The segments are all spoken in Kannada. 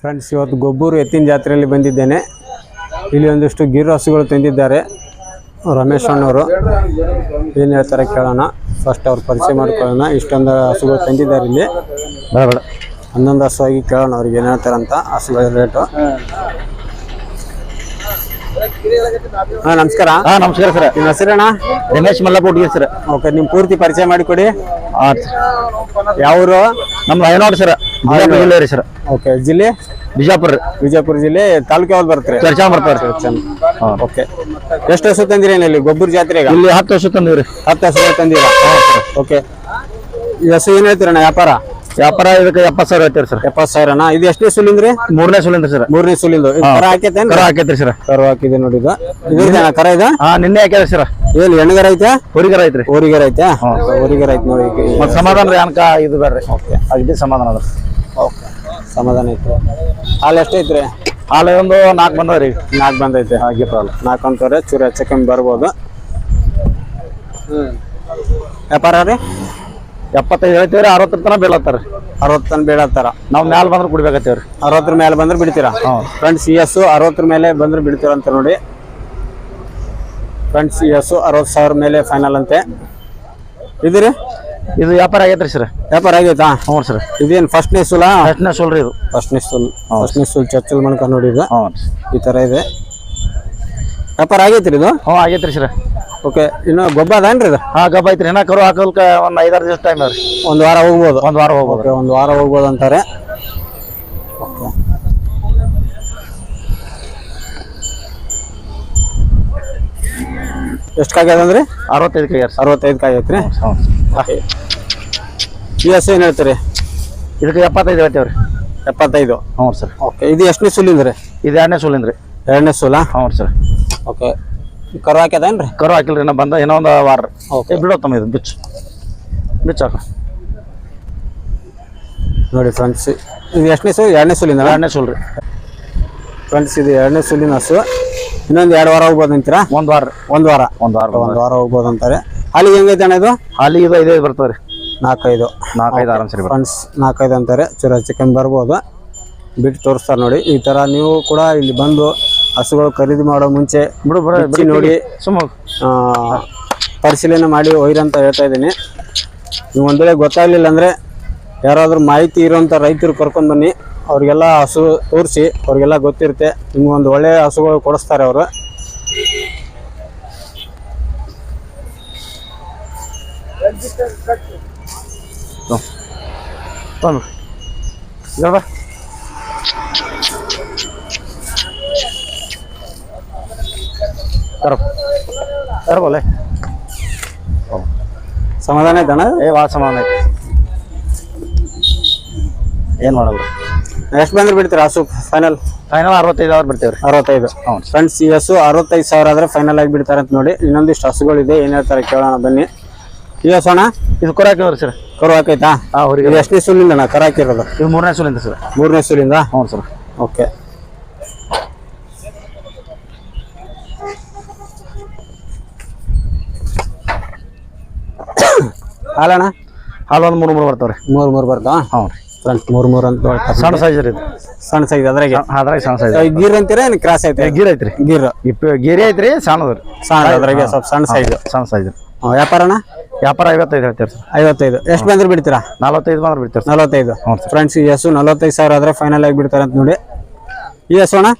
ಫ್ರೆಂಡ್ಸ್ ಇವತ್ತು ಗೊಬ್ಬೂರು ಎತ್ತಿನ ಜಾತ್ರೆಯಲ್ಲಿ ಬಂದಿದ್ದೇನೆ. ಇಲ್ಲಿ ಒಂದಿಷ್ಟು ಗಿರ್ ಹಸುಗಳು ತಂದಿದ್ದಾರೆ. ರಮೇಶ್ ಅಣ್ಣವರು. ಏನು ಹೇಳ್ತಾರೆ ಕೇಳೋಣ. ಫಸ್ಟ್ ಅವ್ರು ಪರಿಚಯ ಮಾಡ್ಕೊಳ್ಳೋಣ. ಇಷ್ಟೊಂದು ಹಸುಗಳು ತಂದಿದ್ದಾರೆ ಇಲ್ಲಿ. ಬೇಡ ಬೇಡ. ಹನ್ನೊಂದು ಹಸುವಾಗಿ ಆಗಿ ಕೇಳೋಣ ಅವ್ರಿಗೆ ಏನು ಹೇಳ್ತಾರೆ ಅಂತ. ಹಸುಗಳ ರೇಟು ಹಾಂ ನಮಸ್ಕಾರ. ಹಾ ನಮಸ್ಕಾರ ಸರ್. ನಿಮ್ಮ ಹೆಸರಣ್ಣ ರಮೇಶ್ ಮಲ್ಲಪ್ಪ ಹುಡುಗಿ ಸರ್. ಓಕೆ ನಿಮ್ಮ ಪೂರ್ತಿ ಪರಿಚಯ ಮಾಡಿಕೊಡಿ. ಯಾವ ಯಾವರು ನಮ್ಮ ಐನೋಡ್ ಸರ್. ಬಿಜಾಪುರ ಜಿಲ್ಲೆ ರೀ ಸರ್. ಓಕೆ ಜಿಲ್ಲೆ? ಬಿಜಾಪುರ. ವಿಜಯಪುರ ಜಿಲ್ಲೆ ತಾಲೂಕು ಯಾವ್ದು ಬರ್ತಾರೆ ಚರ್ಚಾ ಬರ್ತಾರೆ ಓಕೆ ಎಷ್ಟು ವರ್ಷ ತಂದಿರಿ ಇಲ್ಲಿ ಗೊಬ್ಬರ ಜಾತ್ರೆ ಇಲ್ಲಿ ಹತ್ತು ವರ್ಷ ತಂದಿವ್ರಿ ಹತ್ತು ವರ್ಷ ತಂದಿರ? ಓಕೆ ಈ ಹಸು ಏನು ಹೇಳ್ತೀರಣ್ಣ ವ್ಯಾಪಾರ? ವ್ಯಾಪಾರ ಇದಕ್ಕೆ ಎಪ್ಪತ್ತು ಸಾವಿರ ಐತೆ ಸರ್. ಎಪ್ಪತ್ತು ಸಾವಿರನಾ? ಇದು ಎಷ್ಟನೇ ಸುಲಿಂದ್ರಿ? ಮೂರನೇ ಸುಲಿಂದ್ರ ಸರ್. ಮೂರನೇ ಸುಲಿಂದು. ಕರ ಹಾಕೈತೆ ಕರ ಹಾಕೈತ್ರಿ ಸರ್. ಕರ ಹಾಕಿದೆ ನೋಡಿ ಇದು. ಕರ ಇದೆ? ಹಾ ನಿನ್ನೆ ಹಾಕ್ಯಾರ ಸರ್. ಏನು ಹೆಣ್ಣಗರ ಐತೆ ಹುರಿಗರ ಐತ್ರಿ. ಊರಿಗರ ಐತೆ ಊರಿಗರ ಐತೆ ನೋಡಿ ಮತ್ತೆ ಸಮಾಧಾನ ರೀ ಅನ್ಕ ಇದು ಬರ್ರಿ ಓಕೆ ಅಗದಿ ಸಮಾಧಾನ ಅದ ಓಕೆ ಸಮಾಧಾನ ಐತೆ ಹಾಲು ಎಷ್ಟೈತ್ರಿ ಹಾಲು ಒಂದು ನಾಲ್ಕು ಬಂದವ್ರಿ. ನಾಲ್ಕು ಬಂದೈತೆ. ಹಾಗೆ ಪ್ರಾಬ್ಲಮ್ ನಾಲ್ಕು ಅಂತವ್ರೆ ಚೂರು ಹೆಚ್ಚಕಮ್ಮಿ ಬರ್ಬೋದು. ವ್ಯಾಪಾರ ರೀ ಎಪ್ಪತ್ತೈದು ಹೇಳ್ತೀವ್ರಿ ಅರವತ್ತರ ತನಕ ಬೀಳತ್ತಾರ. ತನಕ ಬೀಳತ್ತಾರ. ನಾವು ಮ್ಯಾಲ ಬಂದ್ರೆ ಕುಡಿಬೇಕತ್ತೀವ್ರಿ ಅರವತ್ತರ ಮೇಲೆ ಬಂದ್ರೆ ಬಿಡ್ತೀರಾ. ಫ್ರೆಂಡ್ಸ್ ಸಿ ಎಸ್ಸು ಅರವತ್ತರ ಮೇಲೆ ಬಂದ್ರೆ ಬಿಡ್ತೀರ ಅಂತ ನೋಡಿ. ಫ್ರೆಂಡ್ಸ್ ಸಿ ಎಸ್ಸು ಅರವತ್ತು ಸಾವಿರ ಮೇಲೆ ಫೈನಲ್ ಅಂತೆ. ಇದ್ರಿ? ಇದು ವ್ಯಾಪಾರ ಆಗೈತ್ರಿ ಸರ್. ವ್ಯಾಪಾರ ಆಗೈತಾ? ಹ್ಞೂ ಸರ್. ಇದೇನು ಫಸ್ಟ್ನೇ ಸುಲ? ಎಷ್ಟನೇ ಸುಲ್ರಿ ಇದು. ಫಸ್ಟ್ ಸುಲ್. ಫಸ್ಟ್ ಸುಲ್ ಚರ್ಚಲ್ ಮಣ್ಕ ನೋಡಿ ಇದು ಹ್ಞೂ ಈ ಥರ ಇದೆ. ವ್ಯಾಪಾರ ಆಗೈತ್ರಿ ಇದು? ಹ್ಞೂ ಆಗೈತ್ರಿ ಸರ್. ಓಕೆ ಇನ್ನು ಗೊಬ್ಬ ಅದೇನ್ರಿ ಇದು? ಹಾಂ ಗಬ್ಬ ಐತ್ರಿ. ಏನ ಕರು ಹಾಕೋಲ್ಕ ಒಂದು ಐದಾರು ದಿವಸ ಟೈಮ್ ರೀ. ಒಂದು ವಾರ ಹೋಗ್ಬೋದು? ಒಂದು ವಾರ ಹೋಗ್ಬೋದು. ಓಕೆ ಒಂದು ವಾರ ಹೋಗ್ಬೋದು ಅಂತಾರೆ. ಓಕೆ ಎಷ್ಟು ಕಾಯಿ ಅಂದ್ರೆ? ಅರವತ್ತೈದು ಕಾಯಿ ಅರವತ್ತೈದು ಅರವತ್ತೈದು ಐತ್ರಿ. ಹ್ಞೂ ಈ ಹಸು ಏನು ಹೇಳ್ತೀರಿ? ಇದಕ್ಕೆ ಎಪ್ಪತ್ತೈದು ಹೇಳ್ತೇವ್ರಿ. ಎಪ್ಪತ್ತೈದು. ಹ್ಞೂ ಸರ್. ಓಕೆ ಇದು ಎಷ್ಟನೇ ಸುಲಿಂದ್ರಿ ಇದು ಎರಡನೇ ಸುಲಿಂದ್ರಿ ಎರಡನೇ ಸುಲ? ಹ್ಞೂ ಸರ್. ಓಕೆ ಕರು ಹಾಕ್ಯದೇನ್ರಿ ಕರು ಹಾಕಿಲ್ರಿ ನಾ ಬಂದ ಏನೋ ಒಂದು ವಾರ. ಓಕೆ. ಏ ಬಿಡೋ ತಮ್ಮ ಇದು ಬಿಚ್ಚು. ಬಿಚ್ಚು ಹಾಕ. ನೋಡಿ ಫ್ರೆಂಡ್ಸ್ ಇದು ಎಷ್ಟನೇ ಸು ಎರಡನೇ ಸುಲಿಂದ ಎರಡನೇ ಸುಲ್ರಿ ಫ್ರೆಂಡ್ಸ್ ಇದು ಎರಡನೇ ಸುಲಿನ ಹಸು. ಇನ್ನೊಂದು ಎರಡು ವಾರ ಹೋಗ್ಬೋದು ಅಂತೀರಾ? ಒಂದು ವಾರ. ಒಂದು ವಾರ. ಒಂದು ವಾರ ಒಂದು ವಾರ ಹೋಗ್ಬೋದು ಅಂತಾರೆ. ಹಾಲಿಗೆ ಹೆಂಗೈತೆ ಅಣ್ಣ ಇದು? ಹಾಲಿ ಇದು ಐದೈದು ಬರ್ತದೆ ರೀ. ನಾಲ್ಕೈದು. ನಾಲ್ಕೈದು ಆರಾಮ್ ಸರಿ ಫ್ರೆಂಡ್ಸ್ ನಾಲ್ಕೈದು ಅಂತಾರೆ. ಚೂರ ಚಿಕನ್ ಬರ್ಬೋದು. ಬಿಟ್ಟು ತೋರಿಸ್ತಾರೆ ನೋಡಿ. ಈ ಥರ ನೀವು ಕೂಡ ಇಲ್ಲಿ ಬಂದು ಹಸುಗಳು ಖರೀದಿ ಮಾಡೋ ಮುಂಚೆ ಬಿಡು ಬಿಡಿ ನೋಡಿ. ಸುಮ್ಮ ಪರಿಶೀಲನೆ ಮಾಡಿ ಒಯ್ರಿ ಅಂತ ಹೇಳ್ತಾ ಇದ್ದೀನಿ. ನೀವು ಒಂದು ವೇಳೆ ಗೊತ್ತಾಗಲಿಲ್ಲ ಅಂದರೆ ಯಾರಾದರೂ ಮಾಹಿತಿ ಇರೋಂಥ ರೈತರು ಕರ್ಕೊಂಡು ಬನ್ನಿ. ಅವ್ರಿಗೆಲ್ಲ ಹಸು ತೋರಿಸಿ ಅವ್ರಿಗೆಲ್ಲ ಗೊತ್ತಿರುತ್ತೆ. ನಿಮ್ಗೆ ಒಂದು ಒಳ್ಳೆಯ ಹಸುಗಳು ಕೊಡಿಸ್ತಾರೆ ಅವರು. ತಂದು ಹೇಳ್ಬ ಕರ ಕರಬಲ್ಲ ಸಮಾಧಾನ ಆಯ್ತಣ್ಣ ಏ ಭಾಳ ಸಮಾಧಾನ ಆಯ್ತು ಏನು ಮಾಡೋದು ಎಷ್ಟು ಬಂದ್ರೆ ಬಿಡ್ತೀರಾ ಹಸು ಫೈನಲ್ ಫೈನಲ್ ಅರವತ್ತೈದು ಅವ್ರು ಬಿಡ್ತೇವೆ ರೀ. ಅರವತ್ತೈದು. ಹ್ಞೂ ಫ್ರೆಂಡ್ಸ್ ಈ ಹಸು ಅರವತ್ತೈದು ಸಾವಿರ ಆದರೆ ಫೈನಲ್ ಆಗಿ ಬಿಡ್ತಾರೆ ಅಂತ ನೋಡಿ. ಇನ್ನೊಂದಿಷ್ಟು ಹಸುಗಳಿದೆ ಏನು ಹೇಳ್ತಾರೆ ಕೇಳೋಣ ಬನ್ನಿ. ಈ ಸೋಣ ಇದು ಕೊರಾಕಿವ್ರಿ ಸರ್. ಕರು ಹಾಕೈತಾ ಹಾಂ ಅವ್ರಿಗೆ. ಎಷ್ಟನೇ ಸುಲಿಂದ ಅಣ್ಣ ಕರು ಹಾಕಿರೋದು? ಇದು ಮೂರನೇ ಸುಲಿಂದ ಸರ್. ಮೂರನೇ ಸುಲಿಂದ ಹ್ಞೂ ಸರ್. ಓಕೆ. ಹಾಲಣ್ಣ ಹಾಲು ಒಂದು ಮೂರು ಮೂರು ಬರ್ತಾವ್ರಿ. ಮೂರು ಮೂರು ಬರ್ತಾವ? ಹ್ಞೂ ರೀ. ಫ್ರಂಟ್ ಮೂರು ಮೂರು ಅಂತ. ಸಣ್ಣ ಸೈಜ್ ರೀ ಇದು. ಸಣ್ಣ ಸೈಜ್ ಅದ್ರಾಗೆ? ಅದ್ರಾಗ ಸಣ್ಣ ಸೈಜ್ ಗೀರ್ ಅಂತೀರಾ ಏನು ಕ್ರಾಸ್ ಐತೆ ಗೀರ್ ಐತ್ರಿ. ಗೀರ್. ಇಪ್ಪ ಗೀರಿ ಐತ್ರಿ ಸಣ್ಣದು ರೀ. ಸಣ್ಣ ಅದ್ರಾಗೆ ಸ್ವಲ್ಪ ಸಣ್ಣ ಸೈಜ್ ಸಣ್ಣ ಸೈಜ್ ರೀ. ವ್ಯಾಪಾರಣ ವ್ಯಾಪಾರ ಐವತ್ತೈದು ಹೇಳ್ತೀರಿ ಸರ್? ಐವತ್ತೈದು. ಎಷ್ಟು ಬಂದ್ರೆ ಬಿಡ್ತೀರಾ? ನಲವತ್ತೈದು ಬಂದ್ರೆ ಬಿಡ್ತೀರಿ ಸರ್? ನಲವತ್ತೈದು. ಫ್ರೆಂಡ್ಸ್ ಈ ಹಸು ನಲವತ್ತೈದು ಸಾವಿರ ಆದರೆ ಫೈನಲ್ ಆಗಿ ಬಿಡ್ತಾರೆ ಅಂತ ನೋಡಿ. ಈ ಹಸು ಅಣ್ಣ?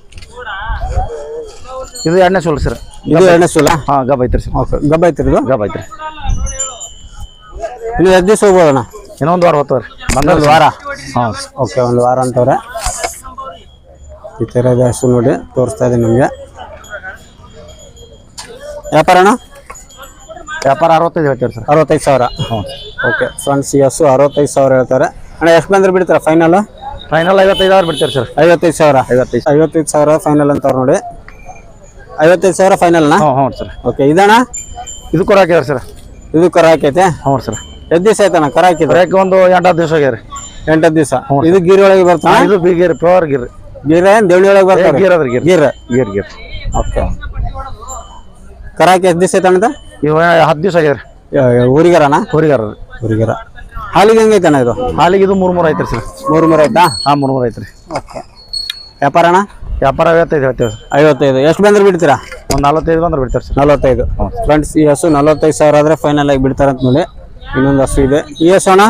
ಇದು ಎರಡನೇ ಸೋಲ್ ಸರ್. ಇದು ಎರಡನೇ ಸೋಲ? ಹಾಂ ಗಬ್ ಐತ್ರಿ ಸರ್. ಓಕೆ ಗಬ್ಬ ಐತ್ರಿ ಇದು? ಗಬ್ ಐತ್ರಿ. ಇನ್ನು ದಿವಸ ಹೋಗ್ಬೋದಣ್ಣ ಇನ್ನೊಂದು ವಾರ ಹೋಗ್ತವ್ರಿ. ಬಂದೊಂದು ವಾರ? ಹಾಂ ಓಕೆ ಒಂದು ವಾರ ಅಂತವ್ರೆ. ಈ ಥರ ಹಸು ನೋಡಿ ತೋರಿಸ್ತಾ ಇದ್ದೀನಿ ನಿಮಗೆ. ವ್ಯಾಪಾರ ಅಣ್ಣ? ವ್ಯಾಪಾರ ಅರವತ್ತೈದು ಹೇಳ್ತೀವಿ ಸರ್? ಅರವತ್ತೈದು ಸಾವಿರ. ಹ್ಞೂ. ಓಕೆ ಫ್ರೆಂಡ್ಸ್ ಸಿ ಎಸ್ ಅರವತ್ತೈದು ಸಾವಿರ ಹೇಳ್ತಾರೆ. ಅಣ್ಣ ಎಷ್ಟು ಬಂದ್ರೆ ಬಿಡ್ತಾರೆ ಫೈನಲ್ ಫೈನಲ್ ಐವತ್ತೈದು ಸಾವಿರ ಬಿಡ್ತೀರಿ ಸರ್? ಐವತ್ತೈದು ಸಾವಿರ. ಐವತ್ತೈದು. ಐವತ್ತೈದು ಸಾವಿರ ಫೈನಲ್ ಅಂತಾರೆ ನೋಡಿ. ಐವತ್ತೈದು ಸಾವಿರ ಫೈನಲ್ ಅಣ್ಣ? ಹ್ಞೂ ಹ್ಞೂ ಸರ್. ಓಕೆ ಇದಣ್ಣ? ಇದು ಕೊರ ಹಾಕಿದಾರೆ ಸರ್. ಇದು ಕರ ಹಾಕೈತೆ? ಹ್ಞೂ ಸರ್. ಎಷ್ಟು ದಿವಸ ಆಯ್ತಣ್ಣ ಕರ ಹಾಕಿದ್ರೆ ಯಾಕೆ ಒಂದು ಎಂಟು ಹತ್ತು ದಿವಸ ಆಗ್ಯಾರ ಎಂಟತ್ತು ದಿವಸ. ಇದು ಗೀರಿ ಒಳಗೆ ಬರ್ತಾನ ಇದು ಬಿ ಗೀರ್ ಪ್ಯೂರ್ ಗೀರ್. ಗೀರ ಏನು ದೇವಳಿ ಒಳಗೆ ಬರ್ತಾರೆ ಗೀರ್ ಅದ್ರ ಗೀರ್. ಗೀರ್. ಗೀರ್ ಗೀರ್. ಓಕೆ. ಕರ ಹಾಕಿ ಎಷ್ಟು ದಿವಸ ಆಯ್ತಣ್ಣ ಇವ ಹತ್ತು ದಿವಸ ಆಗ್ಯಾರ ಊರಿಗಾರಣ ಊರಿಗಾರ. ಊರಿಗಾರ. ಹಾಲಿಗೆ ಹೆಂಗೈತೆ ಅಣ್ಣ ಇದು? ಹಾಲಿಗೆ ಇದು ಮೂರು ಮೂರು ಐತ್ರಿ ಸರ್. ಮೂರು ಮೂರು ಐತಾ? ಹಾಂ ಮೂರು ಮೂರು ಐತ್ರಿ. ಓಕೆ. ವ್ಯಾಪಾರ ಅಣ್ಣ? ವ್ಯಾಪಾರ ಐವತ್ತೈದು ಹೇಳ್ತೇವೆ ಸರ್. ಐವತ್ತೈದು. ಎಷ್ಟು ಬಂದ್ರೆ ಬಿಡ್ತೀರಾ? ಒಂದು ನಲ್ವತ್ತೈದು ಬಂದ್ರೆ ಬಿಡ್ತಾರೆ ಸರ್. ನಲವತ್ತೈದು. ಫ್ರೆಂಡ್ಸ್ ಈ ಹಸು ನಲವತ್ತೈದು ಸಾವಿರ ಆದರೆ ಫೈನಲ್ ಆಗಿ ಬಿಡ್ತಾರೆ ಅಂತ ನೋಡಿ ಇನ್ನೊಂದು ಹಸು ಇದೆ. ಈ ಹಸು ಅಣ್ಣ?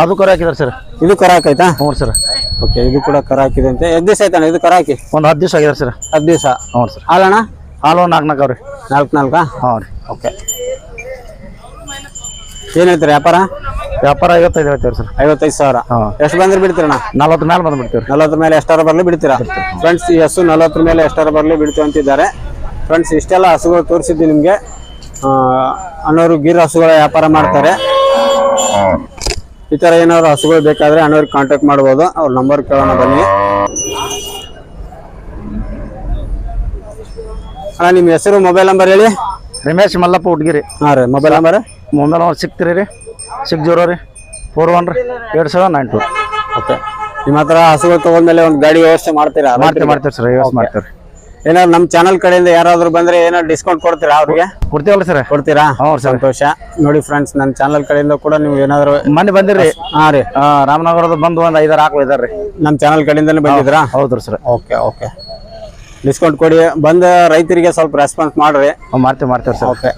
ಅದು ಕರ ಹಾಕಿದಾರೆ ಸರ್. ಇದು ಕರ ಹಾಕೈತಾ ಹ್ಞೂ ಸರ್. ಓಕೆ ಇದು ಕೂಡ ಕರ ಹಾಕಿದೆ ಅಂತ. ಎಷ್ಟು ದಿವಸ ಆಯ್ತಣ್ಣ ಇದು ಕರ ಹಾಕಿ? ಒಂದು ಹತ್ತು ದಿವಸ ಆಗಿದಾರೆ ಸರ್. ಹತ್ತು ದಿವಸ? ಹ್ಞೂ ಸರ್. ಹಾಲಣ್ಣ? ಹಾಲು ನಾಲ್ಕು ನಾಲ್ಕು ಅವ್ರಿ. ನಾಲ್ಕು ನಾಲ್ಕಾ? ಹ್ಞೂ ರೀ. ಓಕೆ. ಏನು ಹೇಳ್ತೀರಿ ವ್ಯಾಪಾರ? ವ್ಯಾಪಾರ ಐವತ್ತೈದು ಹೇಳ್ತೀವಿ ಸರ್. ಐವತ್ತೈದು ಸಾವಿರ. ಎಷ್ಟು ಬಂದ್ರೆ ಬಿಡ್ತೀರಣ್ಣ? ನಲ್ವತ್ತು ಮೇಲೆ ಬಂದು ಬಿಡ್ತೀವಿ. ನಲವತ್ತರ ಮೇಲೆ ಎಷ್ಟಾರ ಬರಲಿ ಬಿಡ್ತೀರಾ? ಫ್ರೆಂಡ್ಸ್ ಈ ಹಸು ನಲವತ್ತರ ಮೇಲೆ ಎಷ್ಟಾರ ಬರಲಿ ಬಿಡ್ತೀವಿ ಅಂತಿದ್ದಾರೆ. ಫ್ರೆಂಡ್ಸ್ ಇಷ್ಟೆಲ್ಲ ಹಸುಗಳು ತೋರಿಸಿದ್ದು ನಿಮಗೆ. ಅನ್ನೋರು ಗಿರ್ ಹಸುಗಳ ವ್ಯಾಪಾರ ಮಾಡ್ತಾರೆ. ಈ ಥರ ಏನಾದ್ರು ಹಸುಗಳು ಬೇಕಾದರೆ ಅಣ್ಣವ್ರಿಗೆ ಕಾಂಟ್ಯಾಕ್ಟ್ ಮಾಡ್ಬೋದು. ಅವ್ರ ನಂಬರ್ ಕೇಳೋಣ ಬನ್ನಿ. ಅಣ್ಣ ನಿಮ್ಮ ಹೆಸರು ಮೊಬೈಲ್ ನಂಬರ್ ಹೇಳಿ. ರಮೇಶ್ ಮಲ್ಲಪ್ಪ ಹುಡ್ಗಿರಿ. ಹಾಂ ರೀ ಮೊಬೈಲ್ ನಂಬರ್ ಮೊಬೈಲ್ ನಂಬರ್ ಸಿಕ್ತೀರಿ ರೀ. ಸಿಕ್ಸ್ ಜೀರೋ ರೀ. ಫೋರ್ ಒನ್ ರೀ. Eight seven nine two okay. ನಿಮ್ಮ ಹತ್ರ ಹಸುಗಳು ತೊಗೊಂಡ್ಮೇಲೆ ಒಂದು ಗಾಡಿ ವ್ಯವಸ್ಥೆ ಮಾಡ್ತೀರಾ? ಮಾಡ್ತೀವಿ ಮಾಡ್ತೀವಿ ಸರ್ ವ್ಯವಸ್ಥೆ ಮಾಡ್ತೀವಿ. ಏನಾದ್ರು ನಮ್ಮ ಚಾನಲ್ ಕಡೆಯಿಂದ ಯಾರಾದರೂ ಬಂದರೆ ಏನಾದ್ರು ಡಿಸ್ಕೌಂಟ್ ಕೊಡ್ತೀರಾ ಅವ್ರಿಗೆ? ಕೊಡ್ತೀವಲ್ಲ ಸರ್. ಕೊಡ್ತೀರಾ? ಹ್ಞೂ ಸಂತೋಷ. ನೋಡಿ ಫ್ರೆಂಡ್ಸ್ ನನ್ನ ಚಾನಲ್ ಕಡೆಯಿಂದ ಕೂಡ ನೀವು ಏನಾದರೂ ಮೊನ್ನೆ ಬಂದಿರಿ. ಹಾಂ ರೀ. ರಾಮನಗರದ ಬಂದು ಒಂದು ಐದಾರು ಹಾಕೋ ಇದ್ದಾರೆ ರೀ ನಮ್ಮ ಚಾನಲ್ ಕಡೆಯಿಂದನೇ ಬಂದಿದ್ರಾ ಹೌದು ಸರ್. Okay okay. ಡಿಸ್ಕೌಂಟ್ ಕೊಡಿ. ಬಂದ ರೈತರಿಗೆ ಸ್ವಲ್ಪ ರೆಸ್ಪಾನ್ಸ್ ಮಾಡ್ರಿ. ಮಾಡ್ತೀವಿ ಮಾಡ್ತೀವಿ ಸರ್. ಓಕೆ